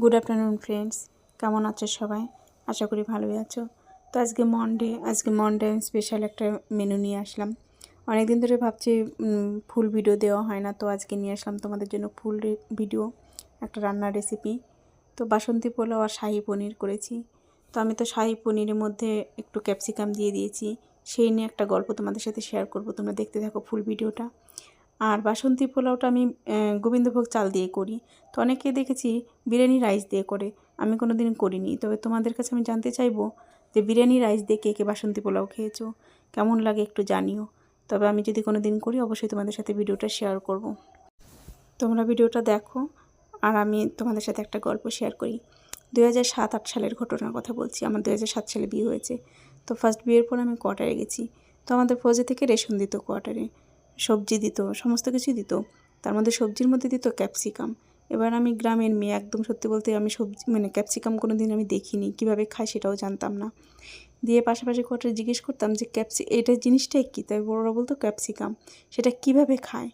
Good afternoon friends কেমন আছো সবাই? আশা করি ভালোই আছো। তো আজকে মনডে আজকে মনডে স্পেশাল একটা মেনু নিয়ে আসলাম। অনেক দিন ধরে ভাবছি ফুল ভিডিও দেওয়া হয় না, তো আজকে নিয়ে আসলাম তোমাদের জন্য ফুল ভিডিও একটা রান্নার রেসিপি তো বাসন্তী পোলাও আর শাহি পনির করেছি। তো আমি তো শাহি পনিরের মধ্যে একটু ক্যাপসিকাম দিয়ে দিয়েছি। সেই নিয়ে একটা গল্প তোমাদের সাথে শেয়ার করব। তোমরা দেখতে থাকো ফুল ভিডিওটা আর বাসন্তী পোলাওটা আমি গোবিন্দভোগ চাল দিয়ে করি। তো অনেকে দেখেছি বিরিয়ানি রাইস দিয়ে করে। আমি কোনো দিন করিনি। তবে তোমাদের কাছে আমি জানতে চাইব যে বিরিয়ানি রাইস দিয়ে কে কে বাসন্তী পোলাও খেয়েছো? কেমন লাগে একটু জানিও। তবে আমি যদি কোনো দিন করি, অবশ্যই তোমাদের সাথে ভিডিওটা শেয়ার করব। তোমরা ভিডিওটা দেখো আর আমি তোমাদের সাথে একটা গল্প শেয়ার করি। দু হাজার সাত, আট সালের ঘটনার কথা বলছি। আমার দু হাজার সাত সালে বিয়ে হয়েছে। তো ফার্স্ট বিয়ের পর আমি কোয়ার্টারে গেছি। তো আমাদের ফৌজে থেকে রেশন দিত কোয়ার্টারে সবজি দিত, সমস্ত কিছুই দিত। তার মধ্যে সবজির মধ্যে দিত ক্যাপসিকাম। এবার আমি গ্রামের মেয়ে, একদম সত্যি বলতে আমি সবজি মানে ক্যাপসিকাম কোনো দিন আমি দেখিনি, কীভাবে খাই সেটাও জানতাম না। দিয়ে পাশাপাশি কোয়ার্টারে জিজ্ঞেস করতাম যে, ক্যাপসি, এটা জিনিসটাই কী? তাই বড়রা বলতো, ক্যাপসিকাম, সেটা কীভাবে খায়?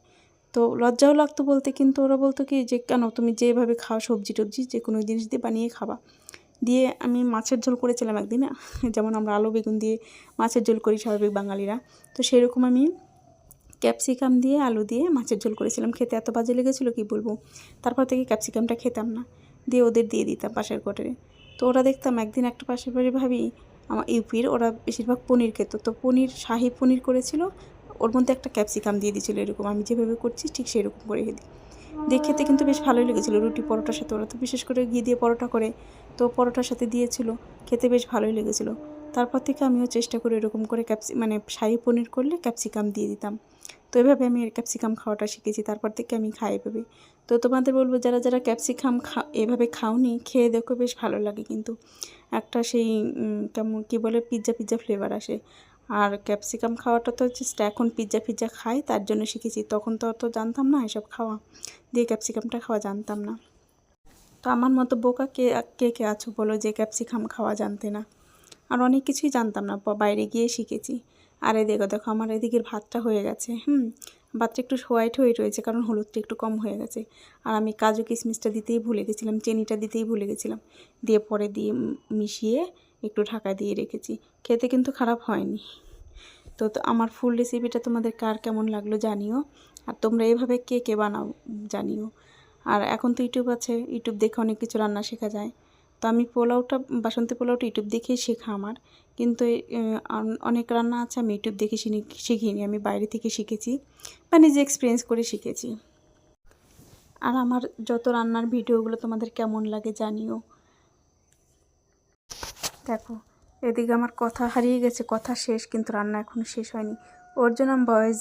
তো লজ্জাও লাগতো বলতে, কিন্তু ওরা বলতো কি, যে কেন তুমি যেভাবে খাও সবজি টবজি, যে কোনো জিনিস দিয়ে বানিয়ে খাবা। দিয়ে আমি মাছের ঝোল করেছিলাম একদিন যেমন আমরা আলু, বেগুন দিয়ে মাছের ঝোল করি স্বাভাবিক বাঙালিরা। তো সেরকম আমি ক্যাপসিকাম দিয়ে আলু দিয়ে মাছের ঝোল করেছিলাম। খেতে এত বাজে লেগেছিলো, কি বলব? তারপর থেকে ক্যাপসিকামটা খেতাম না, দিয়ে ওদের দিয়ে দিতাম পাশের কোয়ার্টারে তো ওরা দেখতাম একদিন একটা পাশের বাড়ি ভাবি, আমার ইউপির, ওরা বেশিরভাগ পনির খেত। তো পনির, শাহি পনির করেছিল, ওর মধ্যে একটা ক্যাপসিকাম দিয়ে দিয়েছিলো এরকম। আমি যেভাবে করছি, ঠিক সেরকম করে দিই দিয়ে খেতে কিন্তু বেশ ভালোই লেগেছিলো। রুটি পরোটার সাথে ওরা তো বিশেষ করে ঘি দিয়ে পরোটা করে, তো পরোটার সাথে দিয়েছিল, খেতে বেশ ভালোই লেগেছিলো। তারপর থেকে আমিও চেষ্টা করি এরকম করে ক্যাপসি মানে শাহি পনির করলে ক্যাপসিকাম দিয়ে দিতাম। তো এভাবে আমি ক্যাপসিকাম খাওয়াটা শিখেছি, তারপর থেকে আমি খাই এভাবে তো তোমাদের বলব, যারা যারা ক্যাপসিকাম খা, এভাবে খাওনি, খেয়ে দেখো বেশ ভালো লাগে কিন্তু। একটা সেই কেমন, কী বলে পিৎজা পিৎজা ফ্লেভার আসে। আর ক্যাপসিকাম খাওয়াটা তো জাস্ট এখন পিৎজা পিৎজা খাই, তার জন্য শিখেছি। তখন তো অত জানতাম না এসব খাওয়া। দিয়ে ক্যাপসিকামটা খাওয়া জানতাম না। তো আমার মতো বোকা কে কে কে আছো বলো যে ক্যাপসিকাম খাওয়া জানতে না। আর অনেক কিছুই জানতাম না বাইরে গিয়ে শিখেছি। আর এই দেখো দেখো আমার এদিকের ভাতটা হয়ে গেছে, হুম? ভাতটা একটু হোয়াইট হয়ে রয়েছে, কারণ হলুদটা একটু কম হয়ে গেছে। আর আমি কাজু কিশমিশটা দিতেই ভুলে গেছিলাম, চিনিটা দিতেই ভুলে গেছিলাম। দিয়ে পরে দিয়ে মিশিয়ে একটু ঢাকা দিয়ে রেখেছি। খেতে কিন্তু খারাপ হয়নি। তো তো আমার ফুল রেসিপিটা তোমাদের কার কেমন লাগল জানিও। আর তোমরা এভাবে কে কে বানাও জানিও। আর এখন তো ইউটিউব আছে, ইউটিউব দেখে অনেক কিছু রান্না শেখা যায়। তো আমি পোলাওটা, বাসন্তী পোলাওটা ইউটিউব দেখেই শেখা আমার। কিন্তু অনেক রান্না আছে, আমি ইউটিউব দেখে শিখিনি, আমি বাইরে থেকে শিখেছি, বা নিজে এক্সপিরিয়েন্স করে শিখেছি। আর আমার যত রান্নার ভিডিওগুলো তোমাদের কেমন লাগে জানিও। দেখো, এদিকে আমার কথা হারিয়ে গেছে, কথা শেষ, কিন্তু রান্না এখনও শেষ হয়নি। ওর জন্য আমি ভয়েস